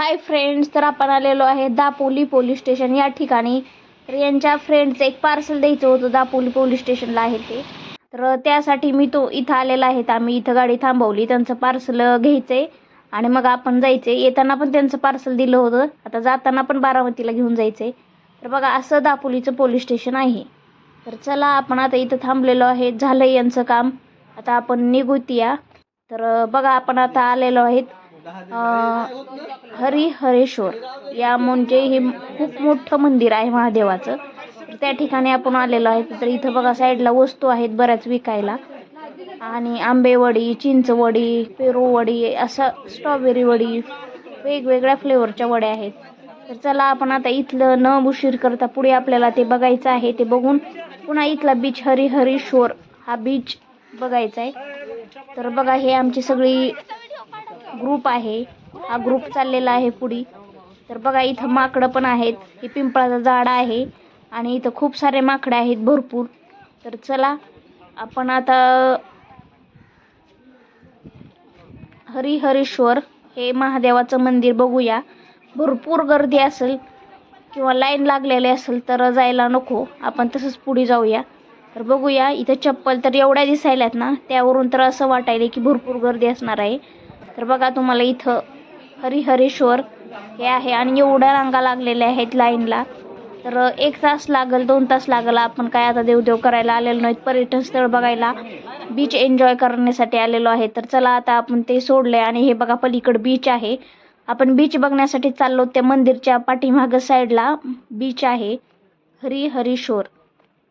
Hi friends तर आपण आलेलो आहे दापोली पोलीस स्टेशन या ठिकाणी. तर यांच्या फ्रेंडचं एक पार्सल द्यायचं होतं दापोली पोलीस स्टेशनला आहे ते. तर त्यासाठी मी तो इथं आलेला आहे. तर आम्ही इथं गाडी थांबवली त्यांचं पार्सल घ्यायचं आहे आणि मग आपण जायचं आहे येताना पण त्यांचं पार्सल दिलं होतं. आता जाताना पण बारामतीला घेऊन जायचं आहे तर बघा असं दापोलीचं पोलीस स्टेशन आहे. तर चला आपण आता इथं थांबलेलो आहे. झालं यांचं काम. आता आपण निघूत या तर बघा आपण आता आलेलो आहेत. हरिहरेश्वर या म्हणजे हे खूप मोठं मंदिर आहे महादेवाचं. तर त्या ठिकाणी आपण आलेलो आहे. तर इथं बघा साईडला वस्तू आहेत बऱ्याच विकायला. आणि आंबेवडी चिंचवडी पेरूवडी असं स्ट्रॉबेरी वडी वेगवेगळ्या फ्लेवरच्या वड्या आहेत. तर चला आपण आता इथलं न उशीर करता पुढे आपल्याला ते बघायचं आहे. ते बघून पुन्हा इथला बीच हरिहरेश्वर हा बीच बघायचा आहे. तर बघा हे आमची सगळी ग्रुप आहे. हा ग्रुप चाललेला आहे पुढे. तर बघा इथं माकडं पण आहेत. हे पिंपळाचं झाड आहे. आणि इथं खूप सारे माकडे आहेत भरपूर. तर चला आपण आता हरिहरेश्वर हे महादेवाचं मंदिर बघूया. भरपूर गर्दी असेल किंवा लाईन लागलेली असेल तर जायला नको. आपण तसंच पुढे जाऊया. तर बघूया इथं चप्पल तर एवढ्या दिसायल्यात ना त्यावरून तर असं वाटायला की भरपूर गर्दी असणार आहे. तर बघा तुम्हाला इथं हरिहरेश्वर हे आहे आणि एवढ्या रांगा लागलेल्या आहेत लाईनला तर एक तास लागेल दोन तास लागेल आपण काय आता देवदेव करायला आलेलो नाहीत. पर्यटन स्थळ बघायला बीच एन्जॉय करण्यासाठी आलेलो आहे. तर चला आता आपण ते सोडले आणि हे बघा पलीकडं बीच आहे. आपण बीच बघण्यासाठी चाललो त्या मंदिरच्या पाठीमागं साईडला बीच आहे. हरिहरेश्वर.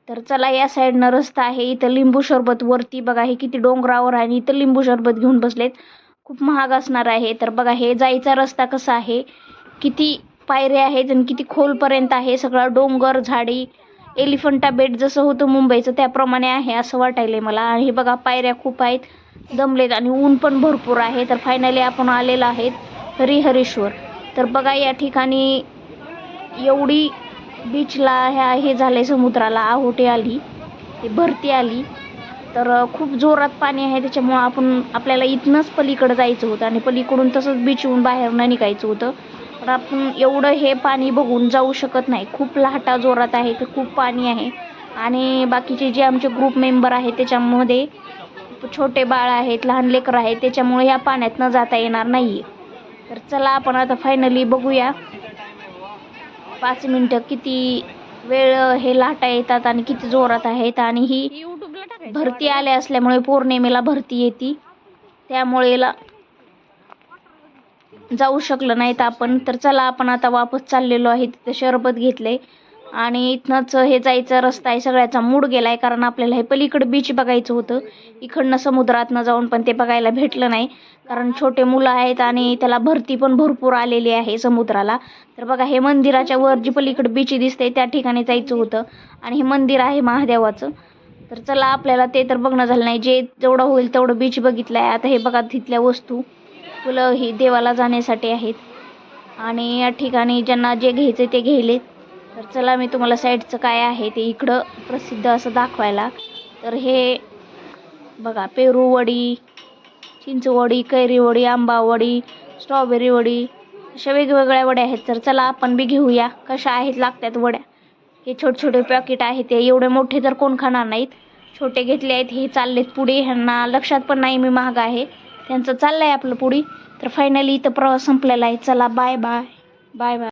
तर चला या साईडनं रस्ता आहे. इथं लिंबू सरबत वरती बघा हे किती डोंगरावर आहे आणि इथं लिंबू सरबत घेऊन बसलेत. खूप महाग असणार आहे. तर बघा हे जायचा रस्ता कसा आहे? किती पायऱ्या आहेत आणि किती खोलपर्यंत आहे सगळं? डोंगर झाडी एलिफंटा बेट जसं होतं मुंबईचं त्याप्रमाणे आहे असं वाटायलंय मला. आणि हे बघा पायऱ्या खूप आहेत दमलेत आणि ऊन पण भरपूर आहे. तर फायनली आपण आलेलो आहेत हरिहरेश्वर. तर बघा या ठिकाणी एवढी बीचला ह्या हे झालं आहे समुद्राला. आहोटी आली भरती आली. तर खूप जोरात पाणी आहे. त्याच्यामुळं आपण आपल्याला इथनंच पलीकडं जायचं होतं आणि पलीकडून तसंच बीचहून बाहेर न निघायचं होतं. पण आपण एवढं हे पाणी बघून जाऊ शकत नाही. खूप लाटा जोरात आहे ते खूप पाणी आहे. आणि बाकीचे जे आमचे ग्रुप मेंबर आहेत त्याच्यामध्ये छोटे बाळ आहेत लहान लेकरं आहेत त्याच्यामुळे ह्या पाण्यात न जाता येणार नाही तर चला आपण आता फायनली बघूया. पाच मिनटं किती वेळ हे लाटा येतात आणि किती जोरात आहेत आणि ही भरती आल्या असल्यामुळे पौर्णिमेला भरती येते. त्यामुळे जाऊ शकलं नाहीत आपण. तर चला आपण आता वापस चाललेलो आहे. तिथं शरबत घेतले आणि इथनंच हे जायचा रस्ता आहे. सगळ्याचा मूड गेलाय. कारण आपल्याला हे पलीकडं बीच बघायचं होतं. इकडनं समुद्रातनं जाऊन पण ते बघायला भेटलं नाही. कारण छोटे मुलं आहेत आणि त्याला भरती पण भरपूर आलेली आहे समुद्राला. तर बघा हे मंदिराच्या वर जी पलीकडं बीच दिसते त्या ठिकाणी जायचं होतं. आणि हे मंदिर आहे महादेवाचं. तर चला आपल्याला ते तर बघणं झालं नाही. जे जेवढं होईल तेवढं बीच बघितलं आहे आता हे बघा तिथल्या वस्तू. फुलं ही देवाला जाण्यासाठी आहेत. आणि या ठिकाणी ज्यांना जे घ्यायचे ते घ्यायलेत. तर चला मी तुम्हाला साईडचं काय आहे ते इकडं प्रसिद्ध असं दाखवायला. तर हे बघा पेरूवडी चिंचवडी कैरीवडी आंबावडी स्ट्रॉबेरीवडी स्ट्रॉबेरी वडी अशा वेगवेगळ्या वड्या आहेत. तर चला आपण बी घेऊया. कशा आहेत लागतात वड्या? हे छोटे छोटे पॅकेट आहेत ते. एवढे मोठे तर कोण खाणार नाहीत. छोटे घेतले आहेत हे चाललेत पुढे. ह्यांना लक्षात पण नाही मी महाग आहे. त्यांचं चाललं आहे आपलं पुढे. तर फायनली इथं प्रवास संपलेला आहे. चला बाय बाय बाय बाय